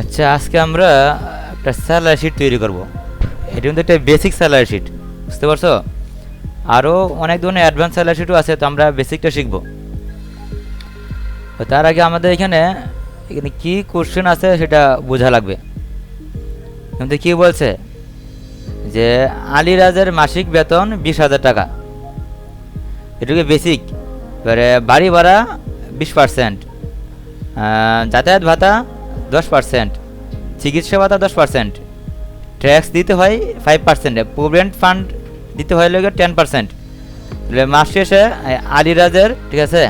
আচ্ছা আজকে আমরা একটা স্যালারি শিট তৈরি করব। এটা কিন্তু একটা বেসিক স্যালারি শিট বুঝতে পারছ? আরও অনেক ধরনের অ্যাডভান্স স্যালারি শিটও আছে, তো আমরা বেসিকটা শিখব। তো তার আগে আমাদের এখানে এখানে কী কোশ্চেন আছে সেটা বোঝা লাগবে। কিন্তু কী বলছে? যে আলিরাজের মাসিক বেতন বিশ হাজার টাকা। এটুকু বেসিক এবারে বাড়ি ভাড়া বিশ পার্সেন্ট যাতায়াত ভাতা দশ পার্সেন্ট চিকিৎসা ভাতা দশ পার্সেন্ট ট্যাক্স দিতে হয় ফাইভ পার্সেন্টে প্রভিডেন্ট ফান্ড দিতে হয় লোকের টেন পার্সেন্ট মাস শেষে আলিরাজের, ঠিক আছে?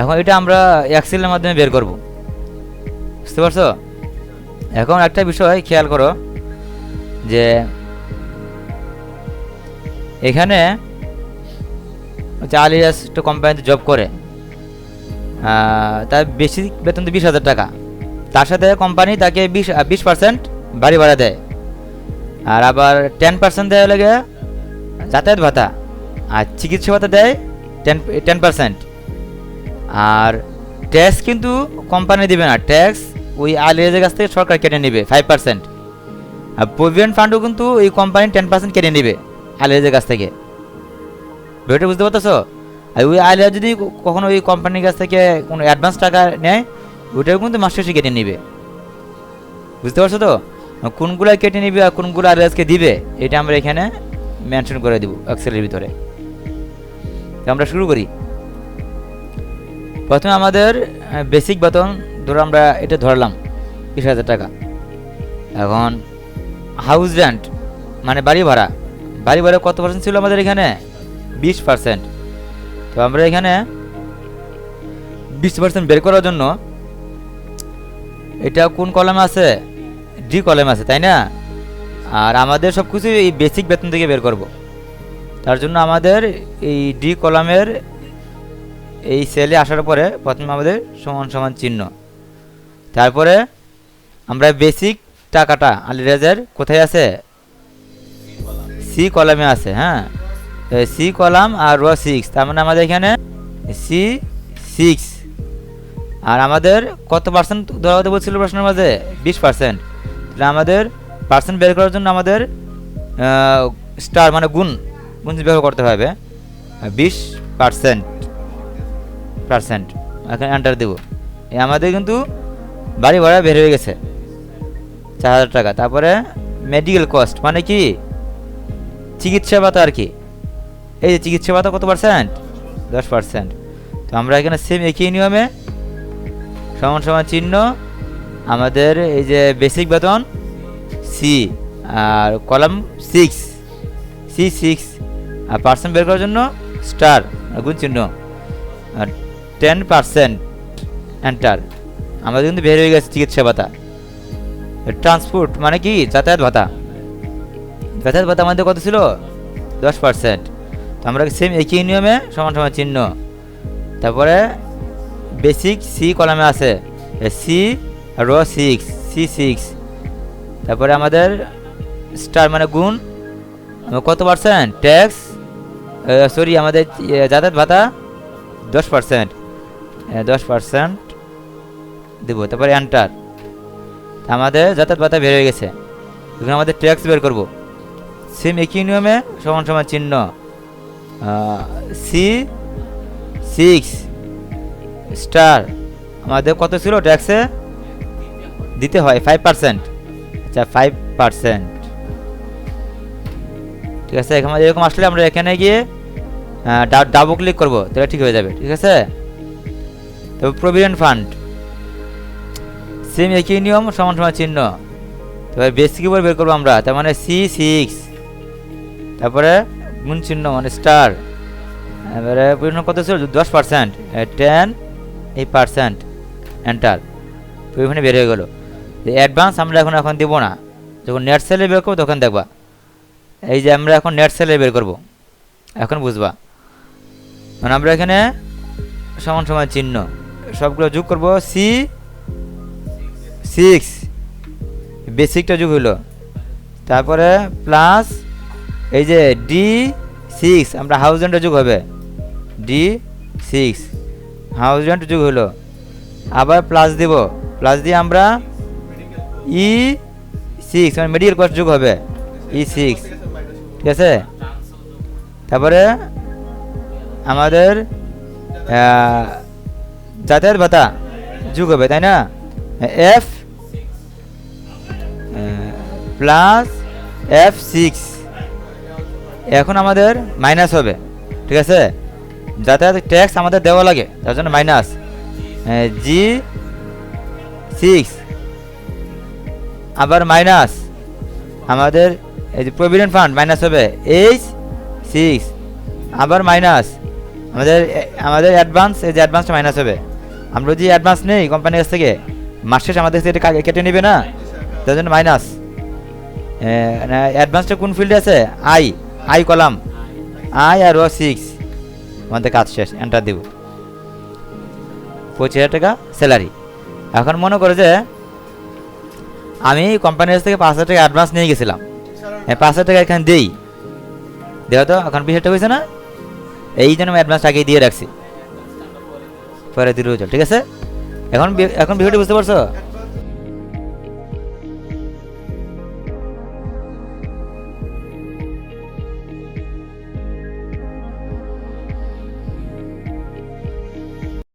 এখন এটা আমরা এক্সেলের মাধ্যমে বের করব। বুঝতে পারছ? এখন একটা বিষয় খেয়াল করো, যে এখানে হচ্ছে আলিরাজ একটা কোম্পানিতে জব করে। তার বেশি বেতন তো বিশ হাজার টাকা। তার সাথে কোম্পানি তাকে বিশ বিশ পার্সেন্ট বাড়ি ভাড়া দেয়। আর আবার টেন পার্সেন্ট দেয় লাগে যাতায়াত ভাতা। আর চিকিৎসা ভাতা দেয় টেন টেন পার্সেন্ট আর ট্যাক্স কিন্তু কোম্পানি দিবে না। ট্যাক্স ওই আলিরাজের কাছ থেকে সরকার কেটে নেবে ফাইভ পার্সেন্ট আর প্রভিডেন্ট ফান্ডও কিন্তু ওই কোম্পানি টেন পার্সেন্ট কেটে নেবে আলিরাজের কাছ থেকে। বিষয়টা বুঝতে পারতেছো? আর ওই আলিয়া যদি কখনো ওই কোম্পানির কাছ থেকে কোনো অ্যাডভান্স টাকা নেয় ওইটাও কিন্তু মাস শেষে কেটে নেবে। বুঝতে পারছ তো? কোনগুলো কেটে নিবে আর কোনগুলো আলিয়াজকে দিবে, এটা আমরা এখানে মেনশন করে দিব এক্সেলের ভিতরে। তো আমরা শুরু করি। প্রথমে আমাদের বেসিক বেতন ধরো আমরা এটা ধরলাম বিশ হাজার টাকা। এখন হাউস রেন্ট মানে বাড়ি ভাড়া। বাড়ি ভাড়া কত পার্সেন্ট ছিল আমাদের এখানে? বিশ পার্সেন্ট তো আমরা এখানে বিশ পার্সেন্ট বের করার জন্য এটা কোন কলমে আছে? ডি কলমে আছে, তাই না? আর আমাদের সব কিছু এই বেসিক বেতন থেকে বের করব। তার জন্য আমাদের এই ডি কলামের এই সেলে আসার পরে প্রথমে আমাদের সমান সমান চিহ্ন। তারপরে আমরা বেসিক টাকাটা আলিরাজের কোথায় আছে? সি কলামে আছে হ্যাঁ? সি কলাম আর র সিক্স তার মানে আমাদের এখানে সি সিক্স আর আমাদের কত পার্সেন্ট ধরা হতে বলছিল প্রশ্নের মাঝে? বিশ পার্সেন্ট তাহলে আমাদের পার্সেন্ট বের করার জন্য আমাদের স্টার মানে গুণ গুণ ব্যবহার করতে হবে, বিশ পার্সেন্ট পার্সেন্ট এখানে এন্টার দেবো। আমাদের কিন্তু বাড়ি ভাড়া বের হয়ে গেছে, চার হাজার টাকা। তারপরে মেডিকেল কস্ট মানে কি? চিকিৎসা ভাতা আর কি। এই যে চিকিৎসা ভাতা কত পার্সেন্ট দশ পার্সেন্ট তো আমরা এখানে সেম একই নিয়মে সমান সমান চিহ্ন? আমাদের এই যে বেসিক বেতন সি আর কলাম সিক্স সি সিক্স আর পার্সেন্ট বের করার জন্য স্টার গুণ চিহ্ন, আর টেন পার্সেন্ট এন্টার আমাদের কিন্তু বের হয়ে গেছে চিকিৎসা ভাতা। ট্রান্সপোর্ট মানে কি? যাতায়াত ভাতা। যাতায়াত ভাতা আমাদের কত ছিল? দশ পার্সেন্ট তো আমরা সেম একই নিয়মে সমান সমান চিহ্ন। তারপরে বেসিক সি কলামে আছে। সি র সিক্স সি সিক্স তারপরে আমাদের স্টার মানে গুণ কত পার্সেন্ট ট্যাক্স সরি আমাদের যাতায়াত ভাতা দশ পার্সেন্ট দশ পার্সেন্ট দেবো, তারপরে এন্টার আমাদের যাতায়াত ভাতা বের হয়ে গেছে। এখন আমাদের ট্যাক্স বের করব। সেম একই নিয়মে সমান সমান চিহ্ন। সি সিক্স স্টার, আমাদের কত ছিল ট্যাক্সে? দিতে হয় ফাইভ পার্সেন্ট আচ্ছা ফাইভ পার্সেন্ট ঠিক আছে, এখানে এরকম আসলে আমরা এখানে গিয়ে ডাবল ক্লিক করব, তাহলে ঠিক হয়ে যাবে, ঠিক আছে? তবে প্রভিডেন্ট ফান্ড সেম একই নিয়ম, সমান সমান চিহ্ন। তবে বেসিক উপর বের করব আমরা, তার মানে সি সিক্স তারপরে গুণ চিহ্ন মানে স্টার এবারে কত ছিল? দশ পার্সেন্ট টেন এই পার্সেন্ট এন্টার ওইখানে বের হয়ে গেলো। অ্যাডভান্স আমরা এখন এখন দেবো না। যখন নেট সেলে বের করব তখন দেখবা। এই যে আমরা এখন নেট সেলে বের করব। এখন বুঝবা। মানে আমরা এখানে সমান সমান চিহ্ন। সবগুলো যোগ করব সি সিক্স বেসিকটা যোগ হইল। তারপরে প্লাস এই যে ডি সিক্স আমরা হাউজেন্ডে যোগ হবে। ডি সিক্স হাউজেন্ড যোগ হলো। আবার প্লাস দিব। প্লাস দিয়ে আমরা ই সিক্স মানে মেডিকেল কস্ট যোগ হবে। ই সিক্স ঠিক আছে? তারপরে আমাদের যাতায়াত ভাতা যোগ হবে, তাই না? এফ প্লাস এফ সিক্স এখন আমাদের মাইনাস হবে। ঠিক আছে? যাতায়াত ট্যাক্স আমাদের দেওয়া লাগে, তার জন্য মাইনাস জি সিক্স আবার মাইনাস আমাদের এই যে প্রভিডেন্ট ফান্ড মাইনাস হবে এইচ সিক্স আবার মাইনাস আমাদের আমাদের অ্যাডভান্স এই যে অ্যাডভান্সটা মাইনাস হবে। আমরা যদি অ্যাডভান্স নেই কোম্পানির কাছ থেকে, মাস শেষে আমাদের থেকে এটা কেটে নেবে না, তার জন্য মাইনাস অ্যাডভান্সটা কোন ফিল্ডে আছে? আই আই কলাম আই আর ও সিক্স আমাদের কাজ শেষ এন্টার দেব। পঁচিশ হাজার টাকা স্যালারি এখন মনে করে যে আমি কোম্পানির কাছ থেকে পাঁচ হাজার টাকা অ্যাডভান্স নিয়ে গেছিলাম। পাঁচ হাজার টাকা এখানে দেই। দেখো তো, এখন বিশ হাজার টাকা হয়েছে না? এই জন্য আমি অ্যাডভান্স আগে দিয়ে রাখছি। পরে চল, ঠিক আছে? এখন এখন বিষয়টা বুঝতে পারছ?